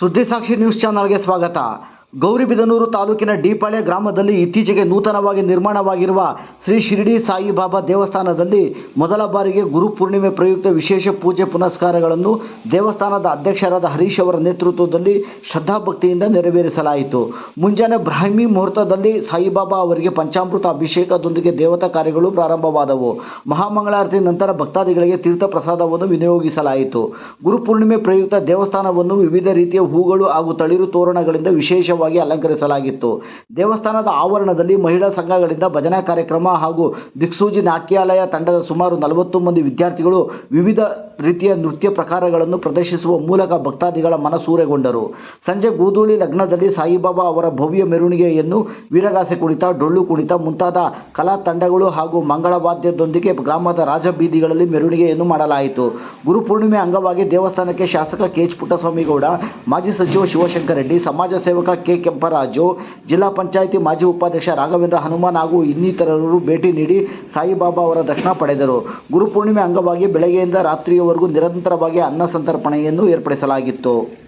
ಸುದ್ದಿಸಾಕ್ಷಿ news ಚಾನಲ್ಗೆ ಸ್ವಾಗತ ಗೌರಿಬಿದನೂರು ತಾಲೂಕಿನ ಡಿಪಾಳೆ ಗ್ರಾಮದಲ್ಲಿ ಇತ್ತೀಚೆಗೆ ನೂತನವಾಗಿ ನಿರ್ಮಾಣವಾಗಿರುವ ಶ್ರೀ ಶಿರಡಿ ಸಾಯಿಬಾಬಾ ದೇವಸ್ಥಾನದಲ್ಲಿ ಮೊದಲ ಬಾರಿಗೆ ಗುರುಪೂರ್ಣಿಮೆ ಪ್ರಯುಕ್ತ ವಿಶೇಷ ಪೂಜೆ ಪುನಸ್ಕಾರಗಳನ್ನು ದೇವಸ್ಥಾನದ ಅಧ್ಯಕ್ಷರಾದ ಹರೀಶ್ ಅವರ ನೇತೃತ್ವದಲ್ಲಿ ಶ್ರದ್ಧಾಭಕ್ತಿಯಿಂದ ನೆರವೇರಿಸಲಾಯಿತು. ಮುಂಜಾನೆ ಬ್ರಾಹ್ಮಿ ಮುಹೂರ್ತದಲ್ಲಿ ಸಾಯಿಬಾಬಾ ಅವರಿಗೆ ಪಂಚಾಮೃತ ಅಭಿಷೇಕದೊಂದಿಗೆ ದೇವತಾ ಕಾರ್ಯಗಳು ಪ್ರಾರಂಭವಾದವು. ಮಹಾಮಂಗಳಾರತಿ ನಂತರ ಭಕ್ತಾದಿಗಳಿಗೆ ತೀರ್ಥ ಪ್ರಸಾದವನ್ನು ವಿನಿಯೋಗಿಸಲಾಯಿತು ಗುರುಪೂರ್ಣಿಮೆ ಪ್ರಯುಕ್ತ ದೇವಸ್ಥಾನವನ್ನು ವಿವಿಧ ರೀತಿಯ ಹೂಗಳು ಹಾಗೂ ತಳಿರು ತೋರಣಗಳಿಂದ ವಿಶೇಷವಾಗಿ ಅಲಂಕರಿಸಲಾಗಿತ್ತು. ದೇವಸ್ಥಾನದ ಆವರಣದಲ್ಲಿ ಮಹಿಳಾ ಸಂಘಗಳಿಂದ ಭಜನಾ ಕಾರ್ಯಕ್ರಮ ಹಾಗೂ ದಿಕ್ಸೂಜಿ ನಾಟ್ಯಾಲಯ ತಂಡದ ಸುಮಾರು ನಲವತ್ತು ಮಂದಿ ವಿದ್ಯಾರ್ಥಿಗಳು ವಿವಿಧ ರೀತಿಯ ನೃತ್ಯ ಪ್ರಕಾರಗಳನ್ನು ಪ್ರದರ್ಶಿಸುವ ಮೂಲಕ ಭಕ್ತಾದಿಗಳ ಮನಸೂರೆಗೊಂಡರು. ಸಂಜೆ ಗೂದೂಳಿ ಲಗ್ನದಲ್ಲಿ ಸಾಯಿಬಾಬಾ ಅವರ ಭವ್ಯ ಮೆರವಣಿಗೆಯನ್ನು ವೀರಗಾಸೆ ಕುಣಿತ, ಡೊಳ್ಳು ಕುಣಿತ ಮುಂತಾದ ಕಲಾ ತಂಡಗಳು ಹಾಗೂ ಮಂಗಳವಾದ್ಯದೊಂದಿಗೆ ಗ್ರಾಮದ ರಾಜಬೀದಿಗಳಲ್ಲಿ ಮೆರವಣಿಗೆಯನ್ನು ಮಾಡಲಾಯಿತು. ಗುರುಪೂರ್ಣಿಮೆ ಅಂಗವಾಗಿ ದೇವಸ್ಥಾನಕ್ಕೆ ಶಾಸಕ ಕೆ ಎಚ್ ಪುಟ್ಟಸ್ವಾಮಿಗೌಡ, ಮಾಜಿ ಸಚಿವ ಶಿವಶಂಕರ ರೆಡ್ಡಿ, ಸಮಾಜ ಸೇವಕ ಕೆ ಕೆಂಪರಾಜು, ಜಿಲ್ಲಾ ಪಂಚಾಯಿತಿ ಮಾಜಿ ಉಪಾಧ್ಯಕ್ಷ ರಾಘವೇಂದ್ರ ಹನುಮಾನ್ ಹಾಗೂ ಇನ್ನಿತರರು ಭೇಟಿ ನೀಡಿ ಸಾಯಿಬಾಬಾ ಅವರ ದರ್ಶನ ಪಡೆದರು. ಗುರುಪೂರ್ಣಿಮೆ ಅಂಗವಾಗಿ ಬೆಳಗ್ಗೆಯಿಂದ ರಾತ್ರಿಯವರೆಗೂ ನಿರಂತರವಾಗಿ ಅನ್ನ ಸಂತರ್ಪಣೆಯನ್ನು ಏರ್ಪಡಿಸಲಾಗಿತ್ತು.